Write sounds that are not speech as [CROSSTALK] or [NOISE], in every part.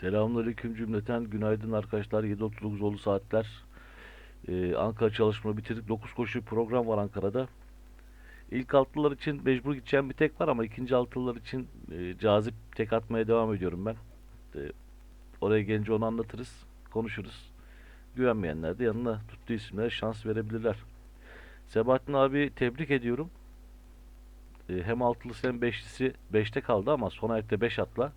Selamünaleyküm cümleten. Günaydın arkadaşlar. 7.39 oldu saatler. Ee, Ankara çalışma bitirdik. 9 koşu program var Ankara'da. İlk altılar için mecbur gideceğim bir tek var ama ikinci altılar için e, cazip tek atmaya devam ediyorum ben. E, oraya gelince onu anlatırız. Konuşuruz. Güvenmeyenler de yanına tuttuğu isimlere şans verebilirler. Sebahattin abi tebrik ediyorum. E, hem altılısı hem beşlisi 5'te kaldı ama son ayakta 5 atla.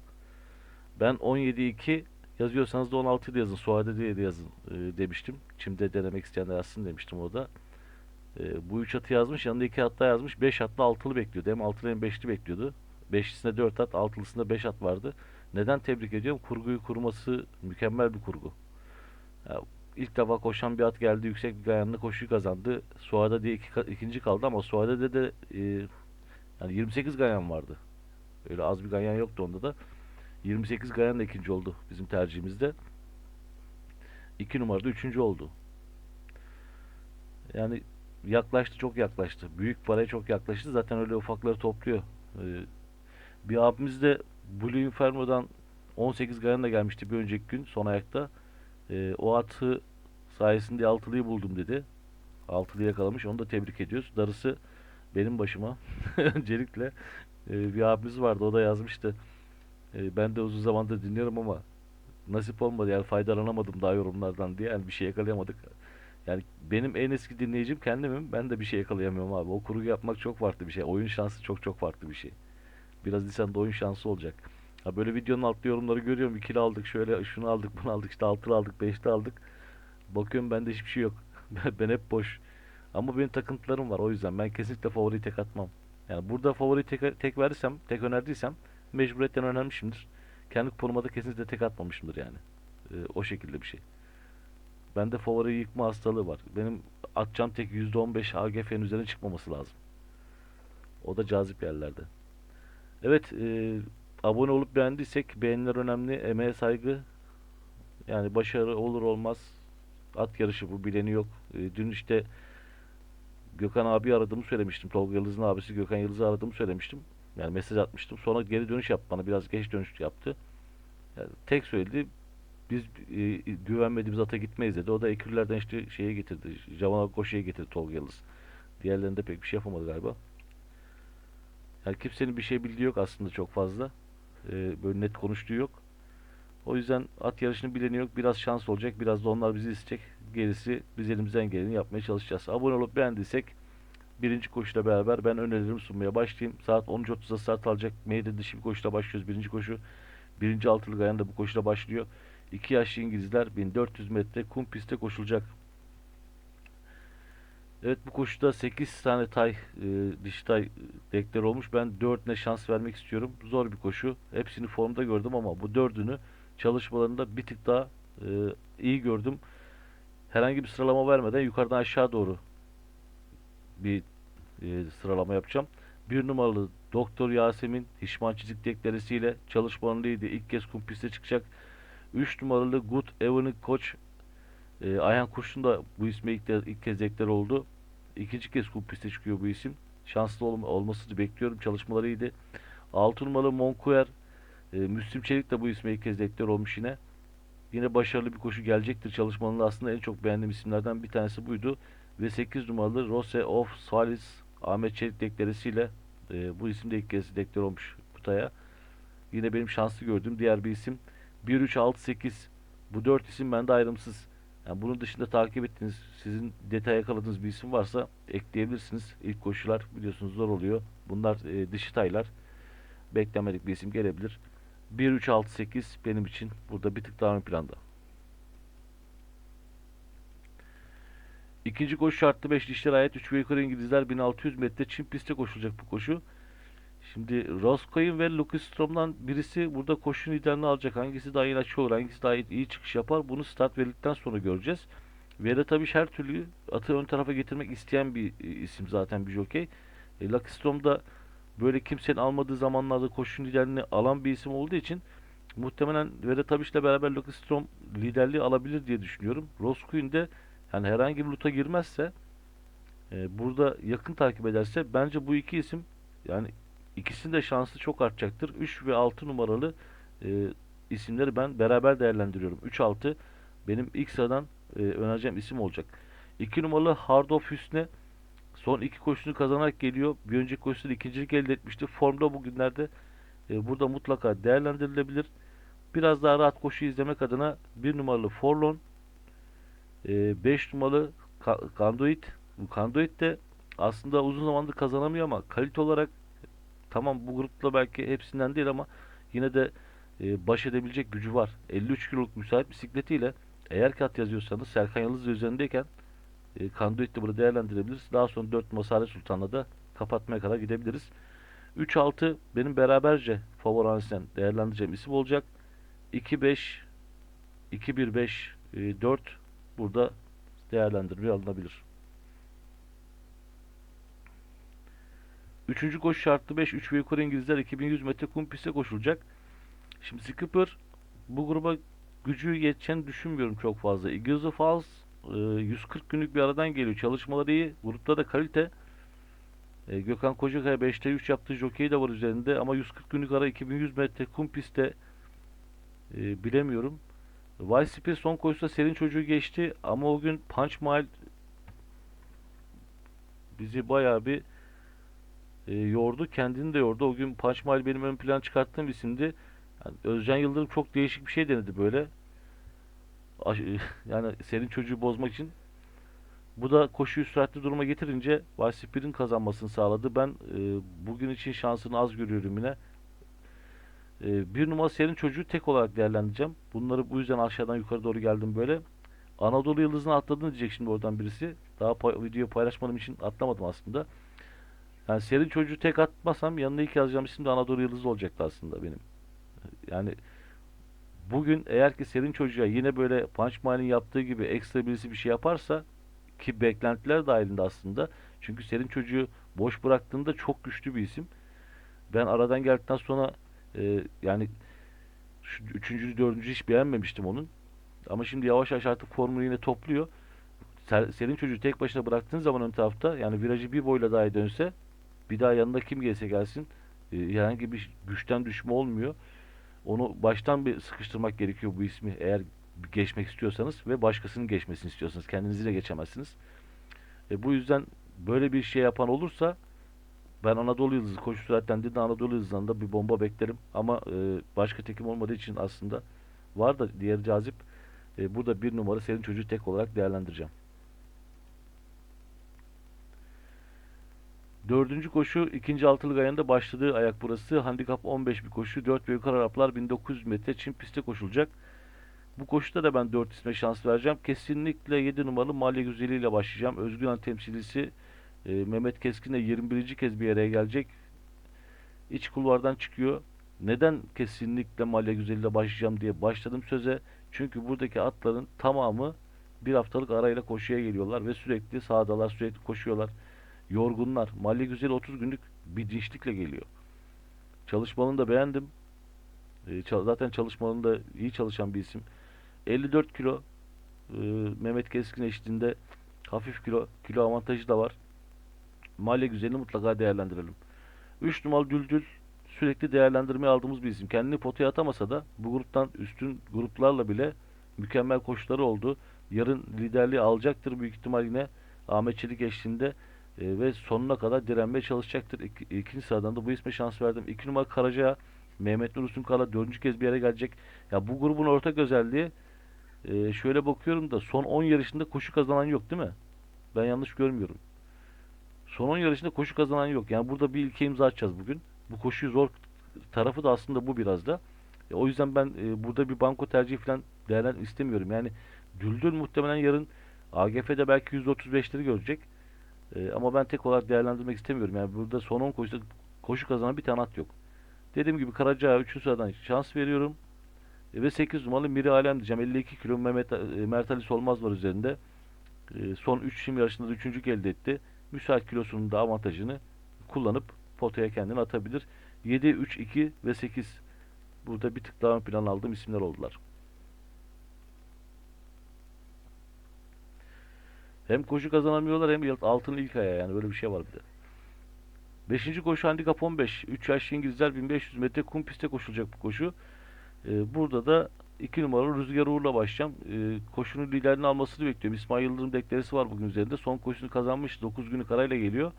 Ben 17-2 yazıyorsanız da 16 yazın. Suade diye de yazın e, demiştim. Çimde denemek isteyenler yazsın demiştim orada. E, bu 3 atı yazmış. Yanında 2 at daha yazmış. 5 atlı altılı bekliyordu. Hem altılı hem beşli bekliyordu. Beşlisinde 4 at, altılısında 5 at vardı. Neden tebrik ediyorum? Kurguyu kurması mükemmel bir kurgu. Ya, ilk defa koşan bir at geldi. Yüksek bir gayanlı koşuyu kazandı. Suada diye iki, ikinci kaldı ama Suade'de de e, yani 28 gayan vardı. Öyle az bir ganyan yoktu onda da. 28 Gayan da ikinci oldu bizim tercihimizde. 2 numarada üçüncü oldu. Yani yaklaştı çok yaklaştı. Büyük paraya çok yaklaştı. Zaten öyle ufakları topluyor. Ee, bir abimiz de Blue Inferno'dan 18 Gayan da gelmişti bir önceki gün son ayakta. Ee, o atı sayesinde altılıyı buldum dedi. Altılıyı yakalamış. Onu da tebrik ediyoruz. Darısı benim başıma. [LAUGHS] Öncelikle e, bir abimiz vardı. O da yazmıştı. E, ben de uzun zamandır dinliyorum ama nasip olmadı yani faydalanamadım daha yorumlardan diye yani bir şey yakalayamadık. Yani benim en eski dinleyicim kendimim. Ben de bir şey yakalayamıyorum abi. O kurgu yapmak çok farklı bir şey. Oyun şansı çok çok farklı bir şey. Biraz insanda oyun şansı olacak. Ha böyle videonun altı yorumları görüyorum. İkili aldık, şöyle şunu aldık, bunu aldık, işte altılı aldık, beşli aldık. Bakıyorum bende hiçbir şey yok. [LAUGHS] Ben hep boş. Ama benim takıntılarım var. O yüzden ben kesinlikle favori tek atmam. Yani burada favori tek, tek verirsem, tek önerdiysem mecburiyetten önermişimdir. Kendi kuponuma da kesinlikle tek atmamışımdır yani. Ee, o şekilde bir şey. Bende favori yıkma hastalığı var. Benim atacağım tek %15 AGF'nin üzerine çıkmaması lazım. O da cazip yerlerde. Evet, e, abone olup beğendiysek beğeniler önemli. Emeğe saygı. Yani başarı olur olmaz. At yarışı bu bileni yok. E, dün işte Gökhan abi aradığımı söylemiştim. Tolga Yıldız'ın abisi Gökhan Yıldız'ı aradığımı söylemiştim. Yani mesaj atmıştım. Sonra geri dönüş yaptı bana. Biraz geç dönüş yaptı. Yani tek söyledi. Biz e, güvenmediğimiz ata gitmeyiz dedi. O da ekürlerden işte şeye getirdi. Cavan koşuya getirdi Tolga Yıldız. Diğerlerinde pek bir şey yapamadı galiba. Yani kimsenin bir şey bildiği yok aslında çok fazla. E, böyle net konuştuğu yok. O yüzden at yarışını bileni yok. Biraz şans olacak. Biraz da onlar bizi isteyecek. Gerisi biz elimizden geleni yapmaya çalışacağız. Abone olup beğendiysek birinci koşuyla beraber ben önerilerimi sunmaya başlayayım. Saat 13.30'da start alacak. Meyde dışı bir koşuyla başlıyoruz. Birinci koşu. Birinci altılı gayan da bu koşuyla başlıyor. 2 yaşlı İngilizler 1400 metre kum pistte koşulacak. Evet bu koşuda 8 tane tay, e, dişi tay deklar olmuş. Ben 4'üne şans vermek istiyorum. Zor bir koşu. Hepsini formda gördüm ama bu dördünü çalışmalarında bir tık daha e, iyi gördüm. Herhangi bir sıralama vermeden yukarıdan aşağı doğru bir e, sıralama yapacağım. Bir numaralı Doktor Yasemin Hişman çizik deklaresiyle çalışmalarıydı. İlk kez kum çıkacak. 3 numaralı Good Evening Koç e, Ayhan Kurşun da bu isme ilk, de, ilk kez deklar oldu. İkinci kez kum çıkıyor bu isim. Şanslı ol, olmasını bekliyorum. Çalışmaları iyiydi. 6 numaralı Monkuer e, Müslüm Çelik de bu isme ilk kez deklar olmuş yine. Yine başarılı bir koşu gelecektir. Çalışmanın aslında en çok beğendiğim isimlerden bir tanesi buydu. Ve 8 numaralı Rose of Salis Ahmet Çelik deklaresiyle e, bu isim de ilk kez deklar olmuş Kutay'a. Yine benim şanslı gördüğüm diğer bir isim. 1, 3, 6, 8 bu dört isim bende ayrımsız. Yani bunun dışında takip ettiğiniz, sizin detay yakaladığınız bir isim varsa ekleyebilirsiniz. İlk koşular biliyorsunuz zor oluyor. Bunlar e, dışı taylar. Beklemedik bir isim gelebilir. 1, 3, 6, 8 benim için burada bir tık daha ön planda. İkinci koşu şartlı 5 dişler ayet 3 ve yukarı İngilizler 1600 metre Çin pistte koşulacak bu koşu. Şimdi Roscoe'in ve Lucas Strom'dan birisi burada koşu liderini alacak. Hangisi daha iyi açı olur, hangisi daha iyi çıkış yapar bunu start verildikten sonra göreceğiz. Vere tabii her türlü atı ön tarafa getirmek isteyen bir e, isim zaten bir jockey. E, Lucky Strom da böyle kimsenin almadığı zamanlarda koşu liderini alan bir isim olduğu için muhtemelen Vere Tabiş'le beraber Lucky Strom liderliği alabilir diye düşünüyorum. Roscoe'in de yani herhangi bir luta girmezse e, burada yakın takip ederse bence bu iki isim yani ikisinin de şansı çok artacaktır. 3 ve 6 numaralı e, isimleri ben beraber değerlendiriyorum. 3-6 benim ilk sıradan e, önereceğim isim olacak. 2 numaralı Hard of Hüsne son iki koşusunu kazanarak geliyor. Bir önceki koşusunda ikincilik elde etmişti. Formda bugünlerde e, burada mutlaka değerlendirilebilir. Biraz daha rahat koşu izlemek adına 1 numaralı Forlon 5 numaralı Ka- Kandoit Kandoit de aslında uzun zamandır kazanamıyor ama kalite olarak tamam bu grupta belki hepsinden değil ama yine de e, baş edebilecek gücü var. 53 kiloluk müsait bisikletiyle eğer kat yazıyorsanız Serkan Yıldız üzerindeyken e, Kandoit de burada değerlendirebiliriz. Daha sonra 4 numara Sare Sultan'la da kapatmaya kadar gidebiliriz. 3-6 benim beraberce favori ansiyen değerlendireceğim isim olacak. 2-5 2-1-5 e, 4 burada değerlendirmeye alınabilir. Üçüncü koşu şartlı 5 3 ve yukarı İngilizler 2100 metre kum piste koşulacak. Şimdi Skipper bu gruba gücü yeteceğini düşünmüyorum çok fazla. Eagles Falls e, 140 günlük bir aradan geliyor. Çalışmaları iyi. Grupta da kalite. E, Gökhan Kocakaya 5'te 3 yaptığı jockey de var üzerinde ama 140 günlük ara 2100 metre kum pistte e, bilemiyorum. Vice Spear son koşuda Selin çocuğu geçti ama o gün Punch Mile bizi bayağı bir e, yordu. Kendini de yordu. O gün Punch Mile benim ön plan çıkarttığım isimdi. Yani Özcan Yıldırım çok değişik bir şey denedi böyle. [LAUGHS] Yani senin çocuğu bozmak için. Bu da koşuyu süratli duruma getirince Valsipir'in kazanmasını sağladı. Ben e, bugün için şansını az görüyorum yine. E, bir numara senin çocuğu tek olarak değerlendireceğim. Bunları bu yüzden aşağıdan yukarı doğru geldim böyle. Anadolu Yıldızı'nı atladın diyecek şimdi oradan birisi. Daha pa- video paylaşmadığım için atlamadım aslında. Yani senin çocuğu tek atmasam yanına ilk yazacağım isim de Anadolu Yıldızı olacaktı aslında benim. Yani bugün eğer ki senin çocuğa yine böyle Punch Mine'in yaptığı gibi ekstra birisi bir şey yaparsa ki beklentiler dahilinde aslında. Çünkü senin çocuğu boş bıraktığında çok güçlü bir isim. Ben aradan geldikten sonra e, yani şu üçüncü, dördüncü hiç beğenmemiştim onun. Ama şimdi yavaş yavaş artık formunu yine topluyor. Senin çocuğu tek başına bıraktığın zaman ön tarafta yani virajı bir boyla dahi dönse bir daha yanında kim gelse gelsin e, herhangi bir güçten düşme olmuyor. Onu baştan bir sıkıştırmak gerekiyor bu ismi eğer geçmek istiyorsanız ve başkasının geçmesini istiyorsanız. Kendinizi de geçemezsiniz. E, bu yüzden böyle bir şey yapan olursa ben Anadolu Yıldızı koşu süratlendiğinde de Anadolu Yıldızı'ndan da bir bomba beklerim. Ama e, başka tekim olmadığı için aslında var da diğer cazip. E, burada bir numara senin çocuğu tek olarak değerlendireceğim. Dördüncü koşu ikinci altılık ayında başladığı ayak burası. Handikap 15 bir koşu. 4 ve yukarı Araplar 1900 metre Çin pistte koşulacak. Bu koşuda da ben 4 isme şans vereceğim. Kesinlikle 7 numaralı Malya Güzeli ile başlayacağım. Özgüven temsilcisi e, Mehmet Keskin de 21. kez bir yere gelecek. İç kulvardan çıkıyor. Neden kesinlikle Malya Güzeli ile başlayacağım diye başladım söze. Çünkü buradaki atların tamamı bir haftalık arayla koşuya geliyorlar ve sürekli sahadalar, sürekli koşuyorlar. Yorgunlar. Malya Güzeli 30 günlük bir dinçlikle geliyor. Çalışmalarını da beğendim. E, çal- zaten çalışmalarında iyi çalışan bir isim. 54 kilo e, Mehmet Keskin eşliğinde hafif kilo kilo avantajı da var. Malya Güzeli'ni mutlaka değerlendirelim. 3 numaralı Düldül sürekli değerlendirmeye aldığımız bir isim. Kendini potaya atamasa da bu gruptan üstün gruplarla bile mükemmel koşuları oldu. Yarın liderliği alacaktır büyük ihtimal yine Ahmet Çelik eşliğinde e, ve sonuna kadar direnmeye çalışacaktır. İki, ikinci sıradan da bu isme şans verdim. 2 numara Karaca Mehmet Nur Usunkala dördüncü kez bir yere gelecek. Ya bu grubun ortak özelliği e, şöyle bakıyorum da son 10 yarışında koşu kazanan yok değil mi? Ben yanlış görmüyorum. Son 10 yarışında koşu kazanan yok. Yani burada bir ilke imza atacağız bugün. Bu koşuyu zor tarafı da aslında bu biraz da. E, o yüzden ben e, burada bir banko tercihi falan değerlen istemiyorum. Yani Düldül muhtemelen yarın AGF'de belki %35'leri görecek. E, ama ben tek olarak değerlendirmek istemiyorum. Yani burada son 10 koşuda koşu kazanan bir tane at yok. Dediğim gibi Karacağı 3. sıradan şans veriyorum. E, ve 8 numaralı Miri Alem diyeceğim. 52 kilo Mehmet, e, Mert Ali Solmaz var üzerinde. E, son 3 şim yarışında da 3. elde etti. Müsait kilosunun da avantajını kullanıp potaya kendini atabilir. 7, 3, 2 ve 8 burada bir tık daha ön plan aldığım isimler oldular. Hem koşu kazanamıyorlar hem altın ilk aya yani böyle bir şey var bir de. Beşinci koşu handikap 15. 3 yaşlı İngilizler 1500 metre kum pistte koşulacak bu koşu. E, burada da 2 numaralı Rüzgar Uğur'la başlayacağım. E, koşunun liderini almasını bekliyorum. İsmail Yıldırım deklaresi var bugün üzerinde. Son koşusunu kazanmış. 9 günlük arayla geliyor.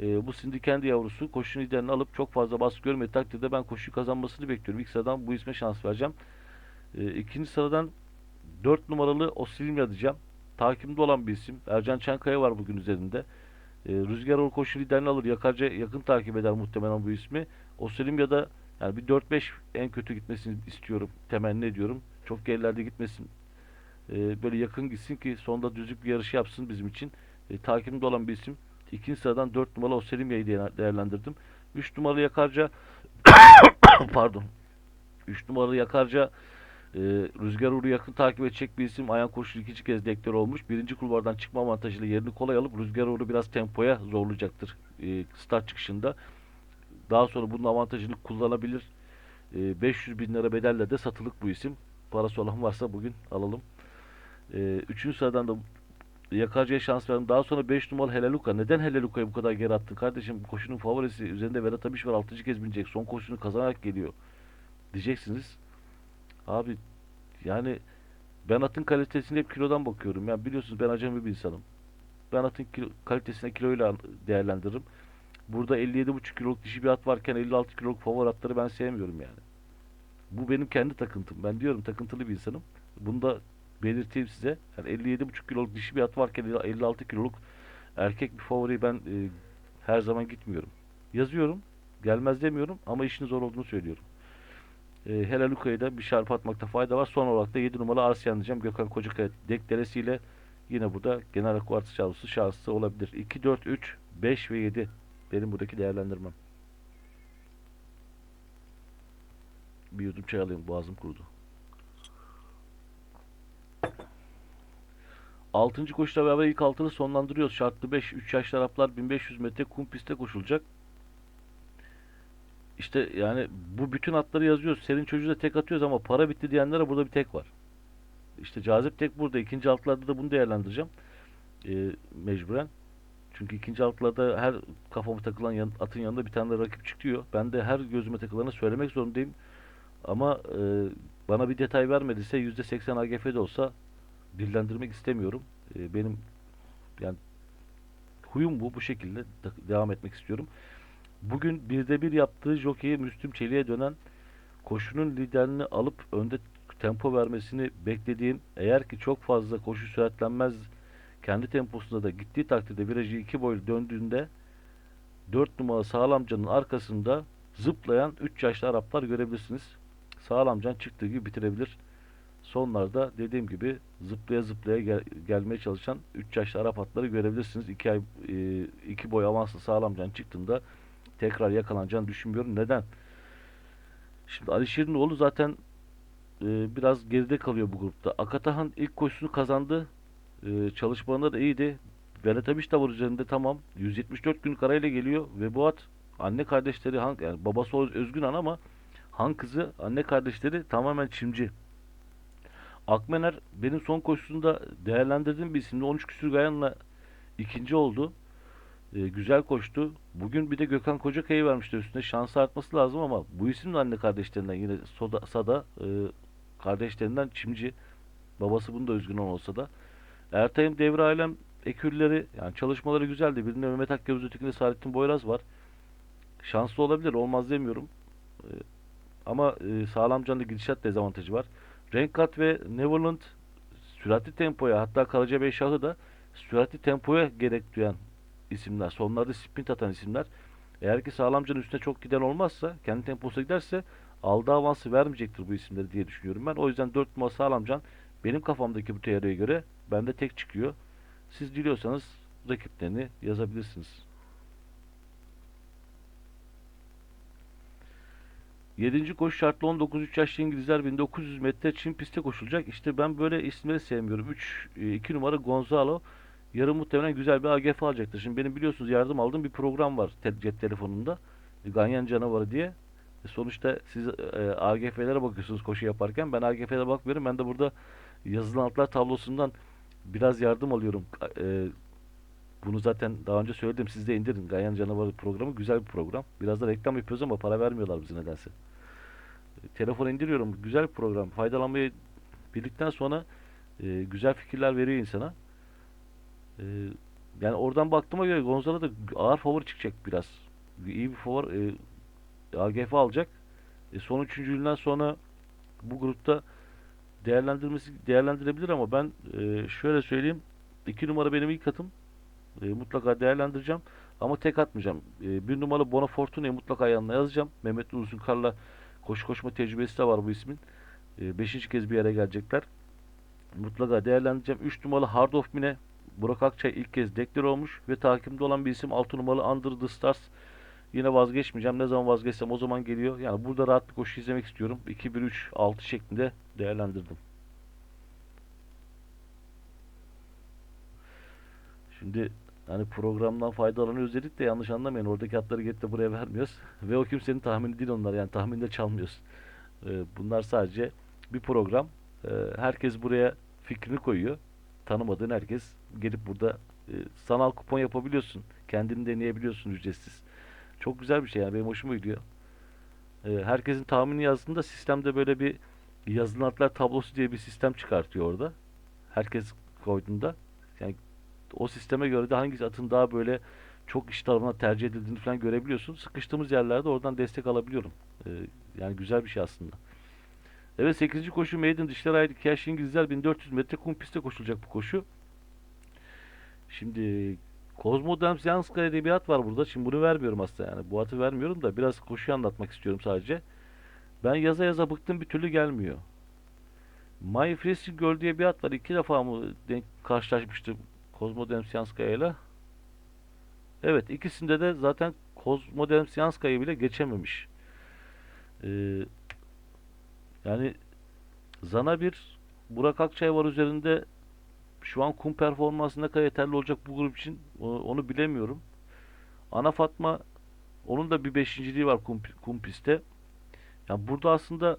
E, bu şimdi kendi yavrusu koşunun liderini alıp çok fazla baskı görmediği takdirde ben koşuyu kazanmasını bekliyorum. İlk sıradan bu isme şans vereceğim. E, ikinci sıradan 4 numaralı Osilmya diyeceğim. Takimde olan bir isim. Ercan Çankaya var bugün üzerinde. E, Rüzgar Uğur koşu liderini alır. Yakarca yakın takip eder muhtemelen bu ismi. Osilmya da yani bir 4-5 en kötü gitmesini istiyorum. Temenni ediyorum. Çok gerilerde gitmesin. E, böyle yakın gitsin ki sonunda düzlük bir yarışı yapsın bizim için. E, takimde olan bir isim. İkinci sıradan 4 numaralı Oselimya'yı değer- değerlendirdim. 3 numaralı Yakarca [COUGHS] pardon. 3 numaralı Yakarca e, Rüzgar Uğur'u yakın takip edecek bir isim. Ayhan Koşu ikinci kez dektör olmuş. Birinci kulvardan çıkma avantajıyla yerini kolay alıp Rüzgar Uğur'u biraz tempoya zorlayacaktır e, start çıkışında. Daha sonra bunun avantajını kullanabilir. E, 500 bin lira bedelle de satılık bu isim. Parası olan varsa bugün alalım. E, üçüncü sıradan da Yakarcı'ya şans verdim. Daha sonra 5 numaralı Helaluka. Neden Helaluka'yı bu kadar geri attın kardeşim? Koşunun favorisi. Üzerinde Vedat Abiş var. 6. kez binecek. Son koşusunu kazanarak geliyor. Diyeceksiniz. Abi yani ben atın kalitesine hep kilodan bakıyorum. Yani biliyorsunuz ben acemi bir insanım. Ben atın kilo, kalitesine kiloyla değerlendiririm. Burada 57,5 kiloluk dişi bir at varken 56 kiloluk favori atları ben sevmiyorum yani. Bu benim kendi takıntım. Ben diyorum takıntılı bir insanım. Bunu da belirteyim size. Yani 57,5 kiloluk dişi bir at varken 56 kiloluk erkek bir favoriyi ben e, her zaman gitmiyorum. Yazıyorum. Gelmez demiyorum ama işin zor olduğunu söylüyorum. E, Helaluka'yı da bir şarp atmakta fayda var. Son olarak da 7 numaralı Arsyan diyeceğim. Gökhan Kocakaya deklaresiyle yine burada genel rakı artı şansı şansı olabilir. 2, 4, 3, 5 ve 7 benim buradaki değerlendirmem. Bir yudum çay alayım. Boğazım kurudu. Altıncı koşuyla beraber ilk altını sonlandırıyoruz. Şartlı 5, 3 yaşlı Araplar 1500 metre kum pistte koşulacak. İşte yani bu bütün atları yazıyoruz. Senin çocuğu da tek atıyoruz ama para bitti diyenlere burada bir tek var. İşte cazip tek burada. İkinci altlarda da bunu değerlendireceğim. Ee, mecburen. Çünkü ikinci altlarda her kafama takılan atın yanında bir tane de rakip çıkıyor. Ben de her gözüme takılanı söylemek zorundayım. Ama e, bana bir detay vermediyse %80 AGF de olsa dillendirmek istemiyorum. E, benim yani huyum bu. Bu şekilde de- devam etmek istiyorum. Bugün birde bir yaptığı jokeyi Müslüm Çelik'e dönen koşunun liderini alıp önde tempo vermesini beklediğim eğer ki çok fazla koşu süratlenmez kendi temposunda da gittiği takdirde virajı iki boylu döndüğünde 4 numaralı Sağlamcan'ın arkasında zıplayan 3 yaşlı Araplar görebilirsiniz. Sağlamcan çıktığı gibi bitirebilir. Sonlarda dediğim gibi zıplaya zıplaya gel- gelmeye çalışan 3 yaşlı Arap atları görebilirsiniz. 2 ay 2 boy avanslı Sağlamcan çıktığında tekrar yakalanacağını düşünmüyorum. Neden? Şimdi Ali Şirinoğlu zaten e, biraz geride kalıyor bu grupta. Akatahan ilk koşusunu kazandı. E, çalışmalarında da iyiydi. De var üzerinde tamam. 174 günlük arayla geliyor ve bu at anne kardeşleri Han, yani babası Öz- Özgün Han ama Han kızı anne kardeşleri tamamen çimci. Akmener benim son koşusunda değerlendirdiğim bir isimdi. 13 küsür gayanla ikinci oldu. E, güzel koştu. Bugün bir de Gökhan Kocakay'ı vermişler üstüne. Şansı artması lazım ama bu isim de anne kardeşlerinden yine Soda, Sada e, kardeşlerinden Çimci. Babası bunda üzgün olsa da. Ertay'ın devre alem ekürleri yani çalışmaları güzeldi. Birinde Mehmet Akyavuz ötekinde Saadettin Boyraz var. Şanslı olabilir. Olmaz demiyorum. E, ama e, sağlam canlı gidişat dezavantajı var. Renkat ve Neverland süratli tempoya hatta Karaca Bey Şahı da süratli tempoya gerek duyan isimler. Sonlarda sprint atan isimler. Eğer ki sağlamcanın üstüne çok giden olmazsa, kendi temposuna giderse aldığı avansı vermeyecektir bu isimleri diye düşünüyorum ben. O yüzden 4 numara sağlamcan benim kafamdaki bu teoriye göre bende tek çıkıyor. Siz diliyorsanız rakiplerini yazabilirsiniz. 7. koşu şartlı 19-3 yaşlı İngilizler 1900 metre Çin pistte koşulacak. İşte ben böyle isimleri sevmiyorum. 3 2 numara Gonzalo yarın muhtemelen güzel bir AGF alacaktır. Şimdi benim biliyorsunuz yardım aldığım bir program var cep telefonunda. Ganyan canavarı diye. E, Sonuçta siz e, AGF'lere bakıyorsunuz koşu yaparken. Ben AGF'lere bakmıyorum. Ben de burada yazılan altlar tablosundan biraz yardım alıyorum. E, bunu zaten daha önce söyledim. Siz de indirin. Ganyan canavarı programı güzel bir program. Biraz da reklam yapıyoruz ama para vermiyorlar bize nedense. Telefon indiriyorum. Güzel bir program. Faydalanmayı bildikten sonra e, güzel fikirler veriyor insana. E, yani oradan baktığıma göre Gonzalo da ağır favori çıkacak biraz. İyi bir favori e, AGF alacak. E, son üçüncülüğünden sonra bu grupta değerlendirmesi değerlendirebilir ama ben e, şöyle söyleyeyim. 2 numara benim ilk atım. E, mutlaka değerlendireceğim. Ama tek atmayacağım. E, bir numaralı Bonafortune'yi mutlaka yanına yazacağım. Mehmet Uzunkar'la koşu koşma tecrübesi de var bu ismin. E, beşinci kez bir yere gelecekler. Mutlaka değerlendireceğim. 3 numaralı Hard of Mine Burak Akçay ilk kez deklar olmuş ve takimde olan bir isim 6 numaralı Under the Stars. Yine vazgeçmeyeceğim. Ne zaman vazgeçsem o zaman geliyor. Yani burada rahat bir koşu izlemek istiyorum. 2-1-3-6 şeklinde değerlendirdim. Şimdi hani programdan faydalanıyoruz dedik de yanlış anlamayın. Oradaki hatları getirip de buraya vermiyoruz. [LAUGHS] Ve o kimsenin tahmini değil onlar. Yani tahminde çalmıyoruz. Ee, bunlar sadece bir program. Ee, herkes buraya fikrini koyuyor. Tanımadığın herkes gelip burada e, sanal kupon yapabiliyorsun. Kendini deneyebiliyorsun ücretsiz. Çok güzel bir şey yani benim hoşuma gidiyor. Ee, herkesin tahmini yazdığında sistemde böyle bir yazılan atlar tablosu diye bir sistem çıkartıyor orada. Herkes koyduğunda. Yani o sisteme göre de hangi atın daha böyle çok iş tarafından tercih edildiğini falan görebiliyorsun. Sıkıştığımız yerlerde oradan destek alabiliyorum. Ee, yani güzel bir şey aslında. Evet 8. koşu Maiden dişler iki yaşlı İngilizler 1400 metre kum pistte koşulacak bu koşu. Şimdi Kozmo Demsyanskaya diye bir at var burada. Şimdi bunu vermiyorum aslında yani. Bu atı vermiyorum da biraz koşuyu anlatmak istiyorum sadece. Ben yaza yaza bıktım bir türlü gelmiyor. My Freezing Girl bir at var. İki defa mı denk karşılaşmıştım Kozmo Demsyanskaya ile? Evet ikisinde de zaten Kozmo Demsyanskaya bile geçememiş. Ee, yani Zana bir Burak Akçay var üzerinde şu an kum performansı ne kadar yeterli olacak bu grup için onu, bilemiyorum. Ana Fatma onun da bir beşinciliği var kum, kum pistte. Yani burada aslında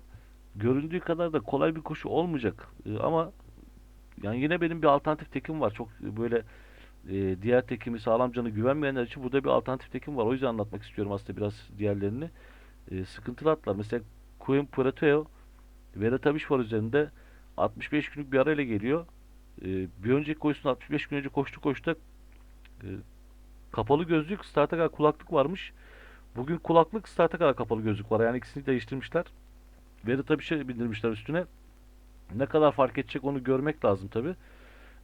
göründüğü kadar da kolay bir koşu olmayacak. Ee, ama yani yine benim bir alternatif tekim var. Çok böyle e, diğer tekimi sağlam canı güvenmeyenler için burada bir alternatif tekim var. O yüzden anlatmak istiyorum aslında biraz diğerlerini. E, sıkıntılı atlar. Mesela Queen Pureteo Vedat Abiş var üzerinde 65 günlük bir arayla geliyor. E, bir önceki koşusunda 65 gün önce koştu koştu. E, kapalı gözlük, starta kadar kulaklık varmış. Bugün kulaklık, starta kadar kapalı gözlük var. Yani ikisini değiştirmişler. Vedat Abiş'e bindirmişler üstüne. Ne kadar fark edecek onu görmek lazım tabi.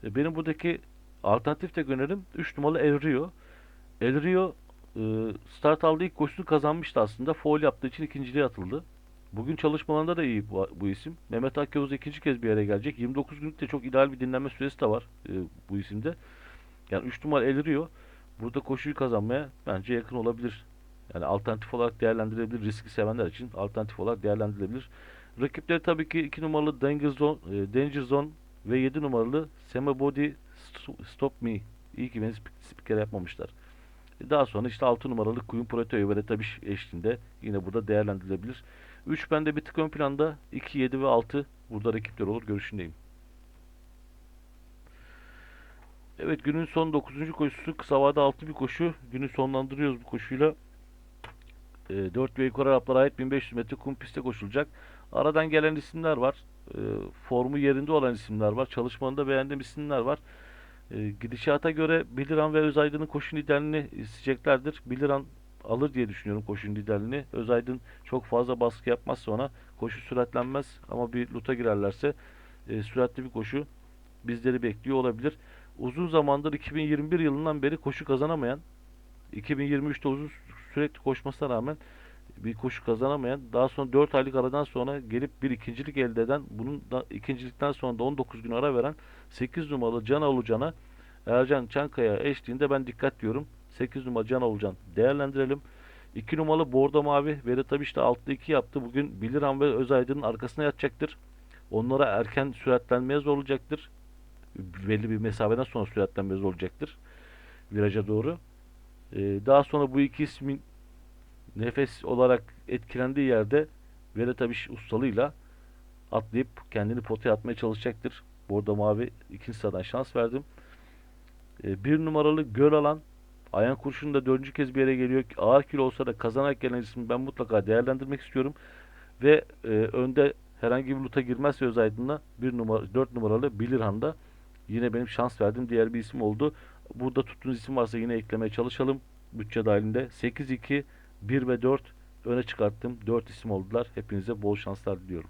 E, benim buradaki alternatif tek önerim 3 numaralı El Rio. El Rio e, start aldığı ilk koşusunu kazanmıştı aslında. Foul yaptığı için ikinciliğe atıldı. Bugün çalışmalarında da iyi bu, bu isim. Mehmet Akyavuz ikinci kez bir yere gelecek. 29 günlük de çok ideal bir dinlenme süresi de var e, bu isimde. Yani 3 numara El Rio burada koşuyu kazanmaya bence yakın olabilir. Yani alternatif olarak değerlendirebilir. Riski sevenler için alternatif olarak değerlendirilebilir. Rakipleri tabii ki 2 numaralı Danger Zone, e, Danger Zone ve 7 numaralı Sema Body Stop Me. İyi ki beni spiker yapmamışlar. E, daha sonra işte 6 numaralı Queen Proteo ve tabii eşliğinde yine burada değerlendirilebilir. 3 bende bir tık ön planda. 2, 7 ve 6 burada rakipler olur görüşündeyim. Evet günün son 9. koşusu kısa vade 6 bir koşu. Günü sonlandırıyoruz bu koşuyla. E, 4 ve yukarı Araplara ait 1500 metre kum pistte koşulacak. Aradan gelen isimler var. E, formu yerinde olan isimler var. Çalışmanında beğendiğim isimler var. E, gidişata göre Biliran ve Özaydın'ın koşu liderliğini isteyeceklerdir. Biliran alır diye düşünüyorum koşu liderliğini. Özaydın çok fazla baskı yapmazsa ona koşu süratlenmez ama bir luta girerlerse e, süratli bir koşu bizleri bekliyor olabilir. Uzun zamandır 2021 yılından beri koşu kazanamayan 2023'te uzun sürekli koşmasına rağmen bir koşu kazanamayan daha sonra 4 aylık aradan sonra gelip bir ikincilik elde eden bunun da ikincilikten sonra da 19 gün ara veren 8 numaralı Can Alucan'a Ercan Çankaya eşliğinde ben dikkat diyorum. 8 numara Can Alucan değerlendirelim. 2 numaralı Bordo Mavi Vedat Abiş de 6'da 2 yaptı. Bugün Biliran ve Özaydın'ın arkasına yatacaktır. Onlara erken süratlenmeye zorlayacaktır. Belli bir mesafeden sonra süratlenmeye zorlayacaktır. Viraja doğru. Ee, daha sonra bu iki ismin nefes olarak etkilendiği yerde Vedat Abiş ustalığıyla atlayıp kendini potaya atmaya çalışacaktır. Bordo Mavi ikinci sıradan şans verdim. Ee, numaralı Göl alan Ayhan Kurşun da dördüncü kez bir yere geliyor. Ağır kilo olsa da kazanarak gelen ismi ben mutlaka değerlendirmek istiyorum. Ve e, önde herhangi bir luta girmezse öz aydınla bir numara 4 numaralı Bilirhan da yine benim şans verdiğim diğer bir isim oldu. Burada tuttuğunuz isim varsa yine eklemeye çalışalım bütçe dahilinde. 8 2 1 ve 4 öne çıkarttım. 4 isim oldular. Hepinize bol şanslar diliyorum.